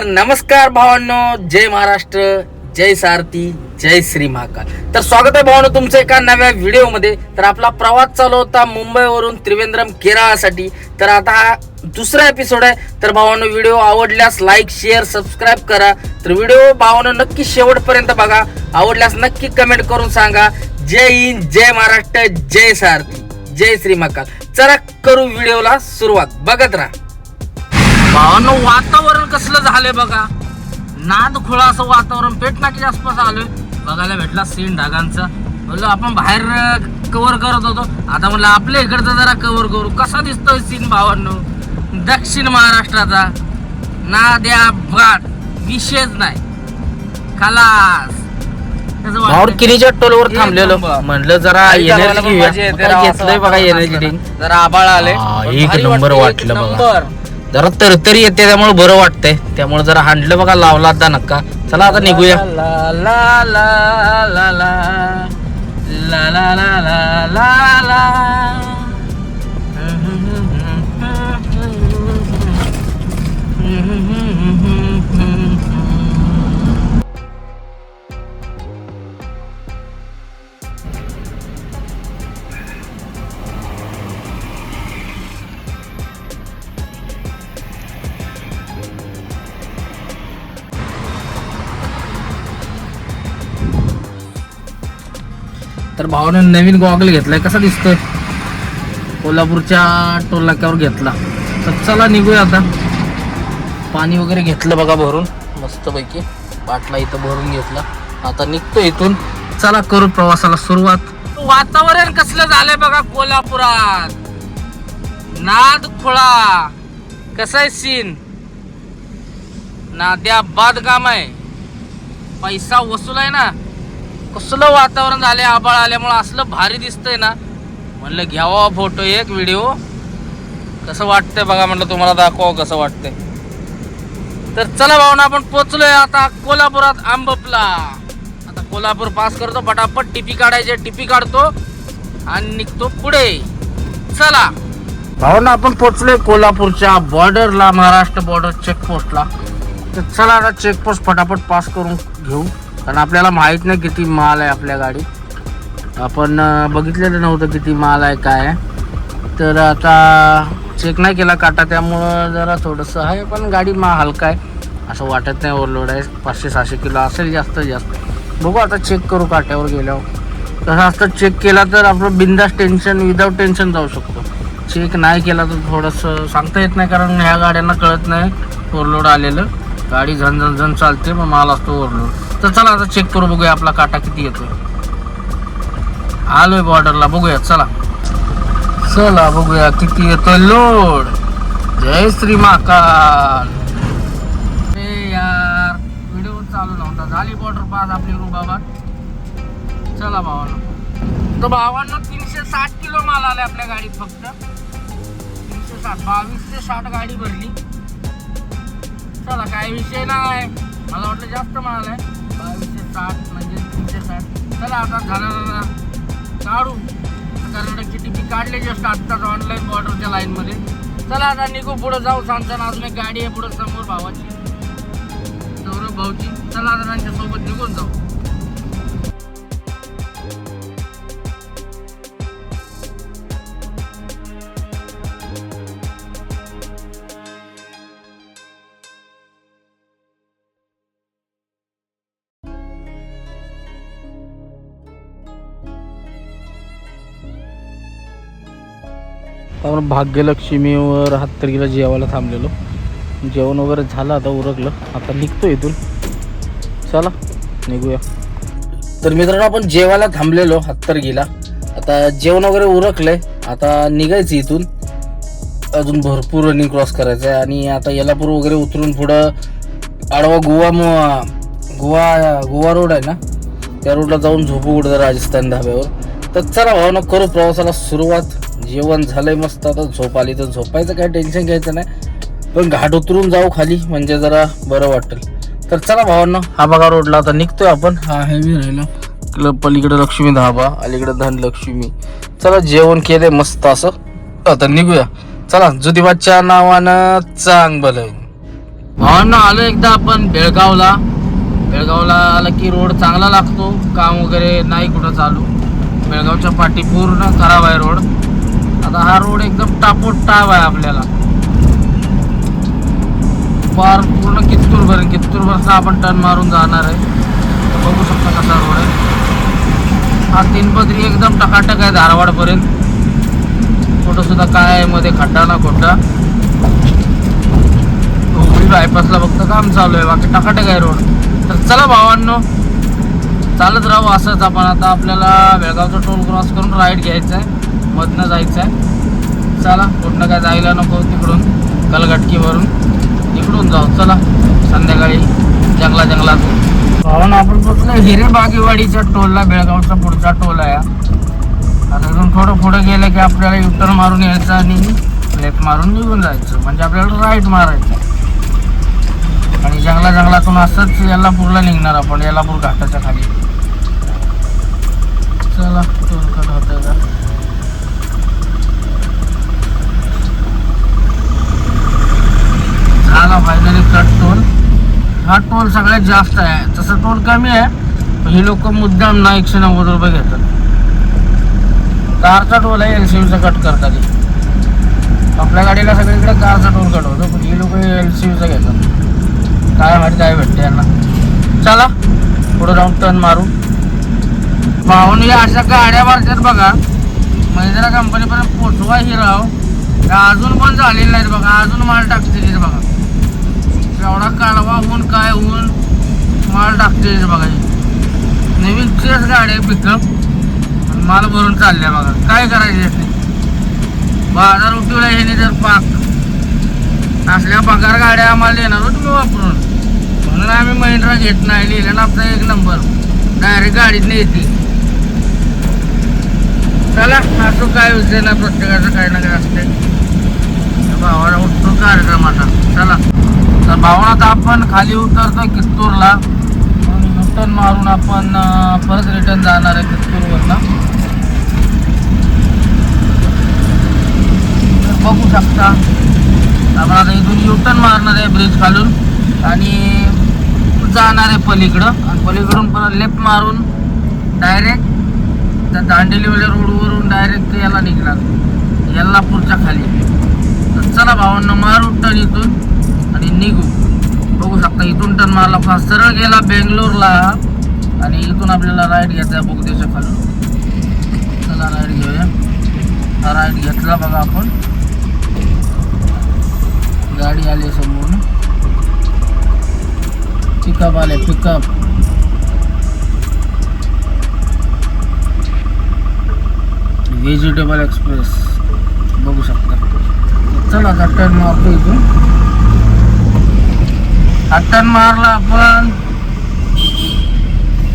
तर नमस्कार भावांनो. जय महाराष्ट्र जय सारथी जय श्री महाकाल. तर स्वागत आहे भावांनो तुमचं एका नव्या व्हिडिओमध्ये. तर आपला प्रवास चालू होता मुंबईवरून त्रिवेंद्रम केरळासाठी. तर आता हा दुसरा एपिसोड आहे. तर भावांनो व्हिडिओ आवडल्यास लाईक शेअर सबस्क्राईब करा. तर व्हिडिओ भावांनो नक्की शेवटपर्यंत बघा. आवडल्यास नक्की कमेंट करून सांगा. जय हिंद जय महाराष्ट्र जय सारथी जय श्री महाकाल. चला करू व्हिडिओला सुरुवात. बघत राहा. भावांनो वातावरण कसलं झालंय बघा. नाद खुळा असं वातावरण पेटनाकीच्या आसपास आलोय. बघायला भेटला सीन ढगांचा. म्हणलं आपण बाहेर कव्हर करत होतो. आता म्हणलं आपल्या इकडचं जरा कव्हर करू. कसा दिसतोय सीन भावांनो? दक्षिण महाराष्ट्राचा. नाद्या भात. विषयच नाही. खलास? किनीच्या टोलवर थांबलेलो. म्हणलं जरा एनर्जी घेतलंय बघा एनर्जी ना. जरा आबाळ आले एक नंबर वाटलं बघा. जरा तरतरी येते त्यामुळे बरं वाटतंय त्यामुळे जरा हांडलं बघा लावला आता नक्का चला आता निघूया ला ला ला ला ला ला ला तर भावानं नवीन गॉगल घेतलाय. कसा दिसतोय? कोल्हापूरच्या टोल नाक्यावर घेतला. तर चला निघूया आता. पाणी वगैरे घेतलं बघा भरून. मस्तपैकी बाटला इथं भरून घेतला. आता निघतो इथून. चला करू प्रवासाला सुरुवात. वातावरण कसलं झालंय बघा कोल्हापुरात? नाद खुळा कसं आहे सीन? नाद्या बाद काम आहे. पैसा वसूल आहे ना? कसलं वातावरण झालं आबाळ आल्यामुळं असलं भारी दिसतंय ना. म्हणलं घ्यावा फोटो एक व्हिडिओ कसं वाटतंय बघा म्हणलं तुम्हाला दाखवा कसं वाटतंय. तर चला भावना आपण पोचलोय आता कोल्हापुरात आंबपला. आता कोल्हापूर पास करतो पटापट टिपी काढायचे टिपी काढतो आणि निघतो पुढे. चला. भावना आपण पोचलोय कोल्हापूरच्या बॉर्डरला महाराष्ट्र बॉर्डर चेकपोस्टला तर चला आता चेकपोस्ट फटाफट पास करून घेऊ. कारण आपल्याला माहीत नाही किती माल आहे आपल्या गाडीत. आपण बघितलेलं नव्हतं किती माल आहे काय आहे. तर आता चेक नाही केला काटा त्यामुळं जरा थोडंसं आहे पण गाडी मा हलका आहे. असं वाटत नाही ओव्हरलोड आहे. पाचशे सहाशे किलो असेल जास्त जास्त. बघू आता चेक करू काट्यावर गेल्यावर. तसं असतं चेक केला तर आपलं बिंदास टेन्शन विदाऊट टेन्शन जाऊ शकतो. चेक नाही केला तर थोडंसं सांगता येत नाही कारण ह्या गाड्यांना कळत नाही. ओव्हरलोड आलेलं. गाडी झन झन झन चालते मग माल असतो ओव्हरलोड तर चला आता चेक करू बघूया आपला काटा किती येतोय. आलोय बॉर्डरला बघूया चला. चला बघूया किती येतोय. लोड जय श्री महाकाल! अरे यार व्हिडिओ चालू नव्हता. झाली बॉर्डर पास आपली रुबाबात चला भावांना. तर भावांना तीनशे साठ किलो माल आलाय आपल्या गाडीत फक्त. तीनशे साठ बावीस ते साठ गाडी भरली. चला काय विषय नाही मला वाटलं जास्त माल आहे. सात म्हणजे तीनशे साठ. चला आता झालं काढू कर्नाटकची टिपी काढले जस्ट आत्ताच ऑनलाईन बॉर्डरच्या लाईनमध्ये चला आता निघू पुढं जाऊ सांगताना अजून एक गाडी आहे पुढं समोर भावाची. सौरभ भाऊची चला आता त्यांच्यासोबत निघून जाऊ. आपण भाग्यलक्ष्मीवर हत्तरगीला जेवायला थांबलेलो. जेवण वगैरे झालं आता उरकलं. आता निघतो इथून. चला निघूया. तर मित्रांनो आपण जेवायला थांबलेलो हातरगीला आता जेवण वगैरे उरकलंय. आता निघायचं इथून. अजून भरपूर रनिंग क्रॉस करायचं आहे. आणि आता येलापूर वगैरे उतरून पुढं आडवा गोवा मो- गोवा गोवा रोड आहे ना? त्या रोडला जाऊन झोपू कुठं राजस्थान धाब्यावर. तर चला भाऊ ना करू प्रवासाला सुरुवात. जेवण झालंय मस्त आता झोप आली तर झोपायचं काय टेन्शन घ्यायचं नाही. पण घाट उतरून जाऊ खाली म्हणजे जरा बरं वाटेल. तर चला भावांना हा बघा रोडला आता निघतोय आपण. हा हेवी राहिला क्लब पलीकडे लक्ष्मी धाबा अलीकडे धनलक्ष्मी. चला जेवण केले मस्त असं. आता निघूया. चला ज्योतिबाच्या नावानं चांग भलं भावांना आलो एकदा आपण बेळगावला. बेळगावला आलं की रोड चांगला लागतो. काम वगैरे नाही कुठं चालू. बेळगावच्या पाठी पूर्ण खराब आहे रोड. आता हा रोड एकदम टापोट टाप आहे आपल्याला. पार पूर्ण कित्तूरपर्यंत कित्तूरवरचा आपण टर्न मारून जाणार आहे. तर बघू शकता कसा रोड आहे. हा तीनपदरी एकदम टकाटक आहे धारवाडपर्यंत. कुठं सुद्धा काय आहे मध्ये खड्डा ना खोड्डा. हुबळी बायपासला फक्त काम चालू आहे बाकी टकाटक आहे रोड. तर चला भावांनो चालत राहू असंच आपण. आता आपल्याला बेळगावचा टोल क्रॉस करून राईड घ्यायचा आहे मधनं जायचं आहे चला कुठनं काय जायला नको तिकडून कलगटकीवरून. तिकडून जाऊ चला. संध्याकाळी जंगला जंगलात. भावानं आपण पोचलो हिरे बागेवाडीच्या टोलला बेळगावचा पुढचा टोल आहे. आता इथून थोडं पुढं गेलं की आपल्याला युटर मारून यायचं आणि लेफ्ट मारून निघून जायचं. म्हणजे आपल्याला राईट मारायचं. आणि जंगला जंगलातून असंच येल्लापूरला निघणार आपण येल्लापूर घाटाच्या खाली. चला टोल कट होतंय आला फायनली कट टोल हा टोल सगळ्यात जास्त आहे. तसं टोल कमी आहे पण हे लोक मुद्दाम ना एकशे नव्वद रुपये घेतात. कारचा टोल आहे एल सी कट करतात. आपल्या गाडीला सगळीकडे कारचा टोल कट होतो पण हे लोक एल सी घेतात. काय माहिती काय भेटते यांना? चला पुढे जाऊन टर्न मारू. पाहून या अशा गाड्या मारतात बघा. महिंद्रा कंपनीपर्यंत पोचवा ही राव. अजून पण झालेलं नाहीत बघा अजून माल टाकते बघा. एवढा कालवा होऊन काय होऊन माल टाकते बघा नवीन तेच गाडी आहे पिकअप माल भरून चालल्या बघा. काय करायचे बाजार उठवला हे जर पाक. असल्या पगार गाड्या आम्हाला देणार हो तुम्ही वापरून. म्हणून आम्ही महिंद्रा घेत नाही. लिहिलं ना आपला एक नंबर डायरेक्ट गाडीत येते. चला असं काय विषय ना प्रत्येकाचं काही ना काय असते भावाला उठतो कार्यक्रमाचा चला. तर भावना तर आपण खाली उतरतो कित्तूरला. आणि युटर्न मारून आपण परत रिटर्न जाणार आहे कित्तूरवरनं. बघू शकता. आपण आता इथून युटर्न मारणार आहे ब्रिज खालून. आणि जाणार आहे पलीकडं. आणि पलीकडून परत लेफ्ट मारून डायरेक्ट त्या दांडेलीवाल्या रोडवरून डायरेक्ट याला निघणार. यल्लापूरच्या खाली. तर चला भावांना मारू टर्न इथून. आणि निघू. बघू शकता इथून टर्न मारला फास्ट सरळ गेला बेंगलोरला. आणि इथून आपल्याला राईट घ्यायचा आहे बोगदेच्या खालून चला राईट घेऊया. हा राईट घेतला बघा आपण. गाडी आली समोरून. पिकअप आले पिकअप व्हेजिटेबल एक्सप्रेस बघू शकता. चला आता टर्न मारतो इथून. हा मारला आपण.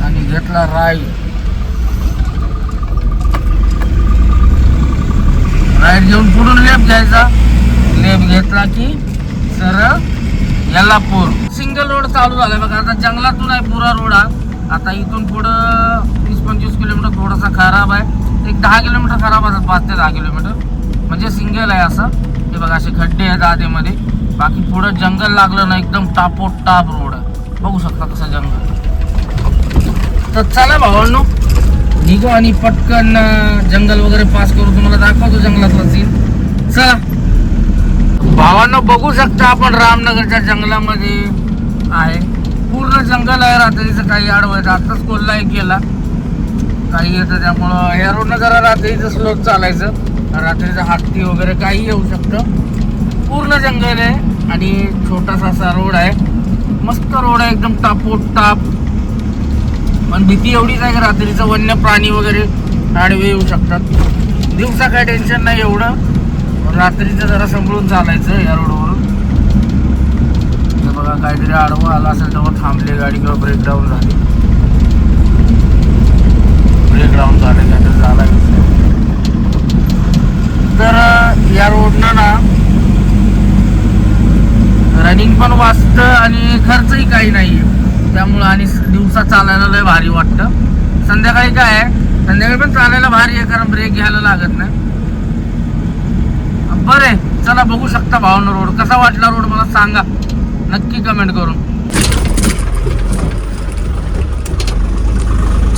आणि घेतला राईट राईट घेऊन पुढून लेप घ्यायचा. लेप घेतला की सरळ पूर. सिंगल रोड चालू झालाय बघा आता जंगलातून आहे पुरा रोड हा. आता इथून पुढं वीस पंचवीस किलोमीटर थोडासा खराब आहे. एक दहा किलोमीटर खराब असतात पाच ते दहा किलोमीटर. म्हणजे सिंगल आहे असं. हे बघा असे खड्डे आहेत आधीमध्ये. बाकी पुढं जंगल लागलं ना एकदम टापोट टाप रोड आहे. बघू शकता कसं जंगल. तर चला भावांनो निघू आणि पटकन जंगल वगैरे पास करू तुम्हाला दाखवतो जंगलातला सीन चला. भावांनो बघू शकता आपण रामनगरच्या जंगलामध्ये आहे. पूर्ण जंगल आहे रात्रीचं काही आडवायचं आत्ताच कोल्हा एक गेला. काही येतं त्यामुळं या रोडनं जरा रात्रीचं स्लोच चालायचं. रात्रीचं हत्ती वगैरे काही येऊ शकतं. पूर्ण जंगल आहे आणि छोटासा असा रोड आहे. मस्त रोड आहे एकदम टापोट टाप. पण भीती एवढीच आहे की रात्रीचं वन्य प्राणी वगैरे आडवे येऊ शकतात. दिवसा काय टेन्शन नाही एवढं. रात्रीचं जरा संभळून चालायचं या रोडवरून. बघा काहीतरी आडवं आला असेल तेव्हा थांबली गाडी किंवा ब्रेकडाऊन झाली. ब्रेकडाऊन झाले काहीतरी झाला तर या रोडनं ना रनिंग पण वाचतं आणि खर्चही काही नाही त्यामुळं आणि दिवसा चालायला लय भारी वाटतं. संध्याकाळी काय आहे? संध्याकाळी पण चालायला भारी आहे कारण ब्रेक घ्यायला लागत नाही. बरे चला बघू शकता भावना रोड कसा वाटला रोड मला सांगा. नक्की कमेंट करून.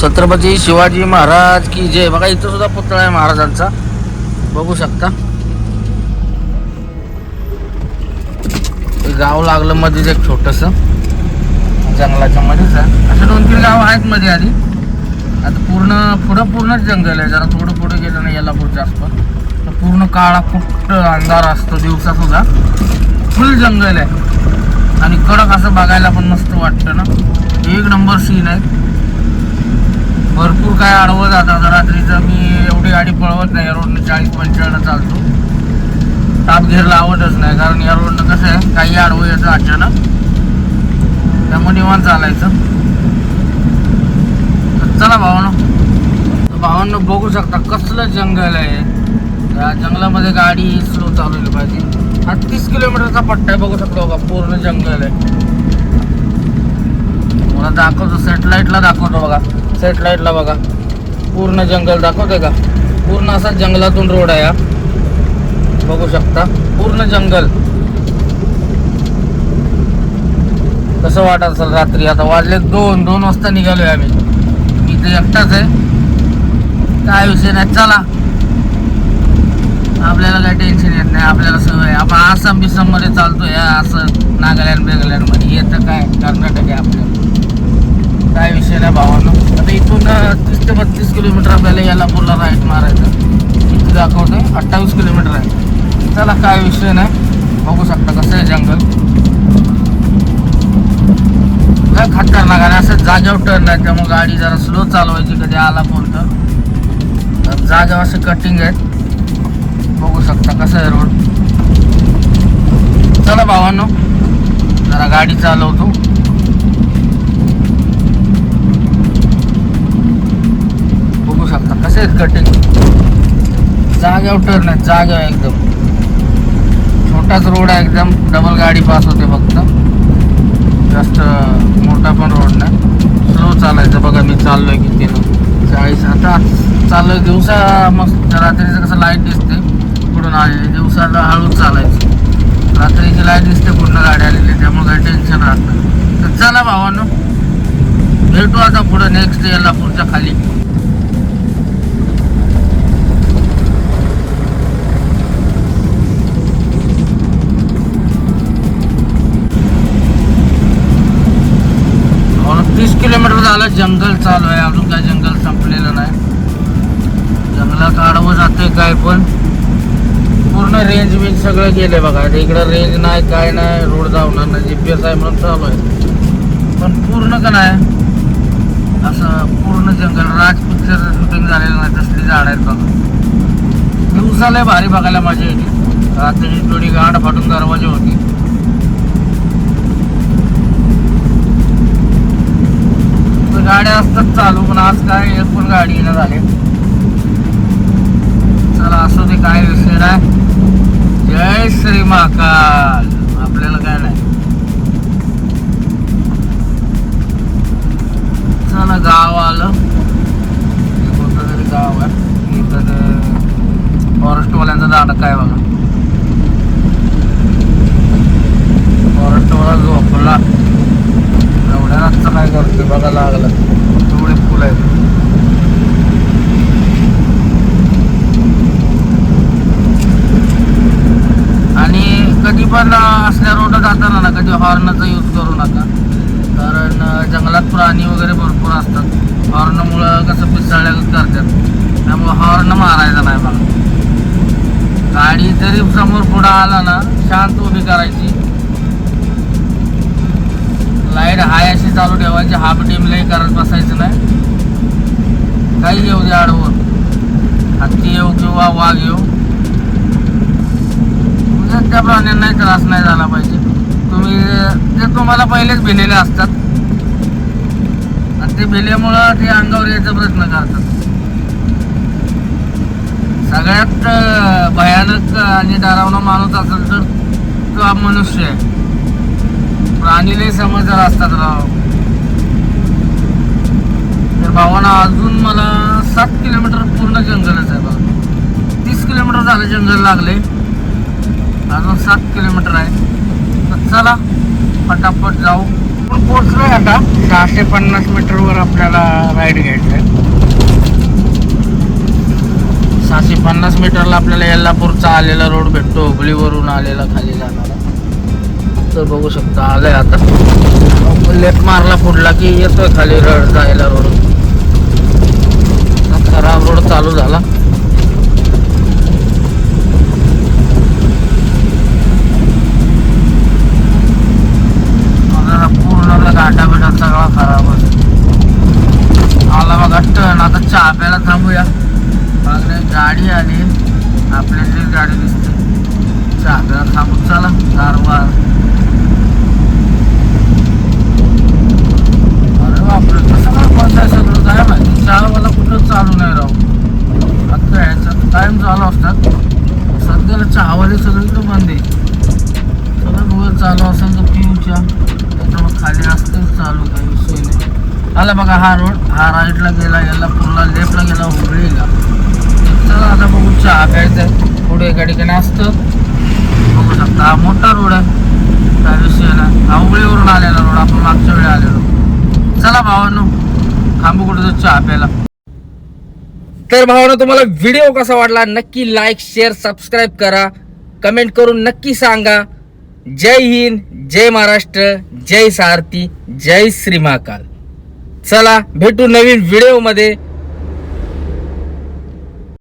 छत्रपती शिवाजी महाराज की जय. बघा इथं सुद्धा पुतळा आहे महाराजांचा. बघू शकता. गाव लागलं मध्येच एक छोटस. जंगलाच्या मध्येच आहे. असं दोन तीन गाव आहेत मध्ये आधी. आता पूर्ण पुढं पूर्णच जंगल आहे. जरा थोडं पुढे गेलं ना येलापूरच्या आसपास तर पूर्ण काळा कुट्ट अंधार असतो दिवसा सुद्धा फुल जंगल आहे. आणि कडक असं बघायला पण मस्त वाटतं ना. एक नंबर सीन आहे. भरपूर काय अडवत जातात रात्रीचं मी एवढी गाडी पळवत नाही. रोडने चाळीस पंचेचाळीस चालतो. ताप घेरला आवडच नाही कारण या रोडनं कसं आहे काही आडवं येतं अचानक. त्यामुळे निवांत चालायचं. तर चला भावानं. भावांना बघू शकता कसलं जंगल आहे. त्या जंगलामध्ये गाडी स्लो चालवली पाहिजे. हा तीस किलोमीटरचा पट्टा आहे बघू शकतो बघा पूर्ण जंगल आहे. मला दाखवतो सेटलाईटला दाखवतो बघा. सेटलाईटला बघा. पूर्ण जंगल दाखवते का? पूर्ण असा जंगलातून रोड आहे हा. बघू शकता. पूर्ण जंगल. कसं वाटत असेल रात्री? आता वाजले दोन दोन वाजता निघालोय आम्ही. मी तर एकटाच आहे. काय विषय नाही. चला. आपल्याला काही टेन्शन येत नाही. आपल्याला सवय आपण आसाम बिसाममध्ये चालतोय. असं नागालँड बेगालँडमध्ये. येतं काय? कर्नाटक आहे आपल्याला काय विषय नाही भावानं. आता इथून तीस ते बत्तीस किलोमीटर आपल्याला याला पूर्ण राईट मारायचं इथे दाखवतोय. अठ्ठावीस किलोमीटर आहे. चला काय विषय नाही. बघू शकता कसं आहे जंगल काय खतरनाक आणि असं जागेवर टर्न आहे त्यामुळे गाडी जरा स्लो चालवायची कधी आला कोणतं. तर जागेवर असे कटिंग आहेत. बघू शकता कसं आहे रोड चला भावांनो जरा गाडी चालवतो. बघू शकता कसे आहेत कटिंग जागेवर टर्न आहेत जागेवर एकदम. मोठाच रोड आहे एकदम डबल गाडी पास होते फक्त. जास्त मोठा पण रोड नाही. स्लो चालायचं बघा मी चाललो चाललोय कितीनं. चाळीस आता चाललो आहे दिवसा मस्त रात्रीचं कसं लाइट दिसते. कुठून आलेली दिवसाला हळूच चालायचं. रात्रीची लाइट दिसते पूर्ण गाडी आलेली त्यामुळे काही टेन्शन राहत नाही. तर चला भावानं भेटू आता पुढं नेक्स्ट याला पुढच्या खाली. जंगल चालू आहे अजून काय जंगल संपलेलं नाही. जंगलात आडवं जाते काय पण. पूर्ण रेंज बिंज सगळं गेले बघा. इकडं रेंज नाही काय नाही रोड जावणार नाही. जी पी एस आहे म्हणून चालू आहे. पण पूर्ण का नाही? असं पूर्ण जंगल राज पिक्चर शूटिंग झालेलं नाही तसली झाड आहेत बघा. दिवसाला भारी बघायला माझ्या येते. रात्रीची थोडी गाठ फाटून दरवाजे होती. गाड्या असतात चालू पण आज काय एक पण गाडी येणं झाली. चला असू ते काय विषय नाही. जय श्री महाकाल. आपल्याला काय नाही. चला गाव आलं. हे कोणतं तरी गाव आहे. इथं फॉरेस्टवाल्यांचा दाडक आहे बघा. फॉरेस्टवाला झोपला. रातचं काय करते बघा लागलं. तेवढे फुल आहेत. आणि कधी पण असल्या रोड जाताना ना कधी हॉर्नचा यूज करू नका. कारण जंगलात प्राणी वगैरे भरपूर असतात. हॉर्नमुळं कसं पिसाळ्या करतात. त्यामुळं हॉर्न मारायचा नाही बघा गाडी जरी समोर पुढं आला ना शांत उभी करायची. लाइट हाय अशी चालू ठेवायची. हाफ डिमलाही करत बसायचं नाही. काही येऊ दे आडवं. हत्ती येऊ किंवा वाघ येऊ. म्हणजे त्या प्राण्यांनाही त्रास नाही झाला पाहिजे. तुम्ही ते तुम्हाला पहिलेच भिलेले असतात. आणि ते भिल्यामुळं ते अंगावर यायचा प्रयत्न करतात. सगळ्यात भयानक आणि डरावना माणूस असेल तर तो मनुष्य आहे. प्राणीले समजदार असतात राव. तर भावाना अजून मला सात किलोमीटर पूर्ण जंगलच आहे बघा. तीस किलोमीटर झालं जंगल लागले. अजून सात किलोमीटर आहे. तर चला फटाफट जाऊ. आपण पोहोचलोय आता. सहाशे पन्नास मीटरवर आपल्याला राईड घ्यायचं आहे. सहाशे पन्नास मीटरला आपल्याला यल्लापूरचा आलेला रोड भेटतो. हुबळीवरून आलेला खाली जाणार. तर बघू शकता. आलाय आता. लेट मारला पुढला की येतोय खाली रड जायला रोड. खराब रोड चालू झाला. आता पूर्ण गाठा बिटा सगळा खराब आहे. आला बघा टन आता चहा प्यायला थांबूया मागणे गाडी आली आपल्याची गाडी दिसते चहा प्यायला थांबू चला. कारवार अरे बापरे बंद आहे सगळं काय माहिती. चहा मला कुठं चालू नाही राहू आता ह्याच्यात टाइम चालू असतात सध्याला चहावाले सगळीकडे बंद आहे. सगळं डोळे चालू असेल तर पिऊच्या. त्याच्यामुळे खाली असतेच चालू काही विषय नाही. आला बघा हा रोड. हा राईटला गेला याला पुढला लेफ्टला गेला हुबळीला. चला आता बघू चहा प्यायचा आहे. पुढे एका ठिकाणी असतं. बघू शकता. हा मोठा रोड आहे. काय विषय नाही. हा हुबळीवरून आलेला रोड. आपण मागच्या वेळी आलेलो. चला भावानो थांबू कुठं चहा प्यायला. तर भावानो तुम्हाला व्हिडिओ कसा वाटला नक्की लाईक शेअर सबस्क्राईब करा. कमेंट करून नक्की सांगा. जय हिंद जय महाराष्ट्र जय सारथी जय श्री महाकाल. चला भेटू नवीन व्हिडिओमध्ये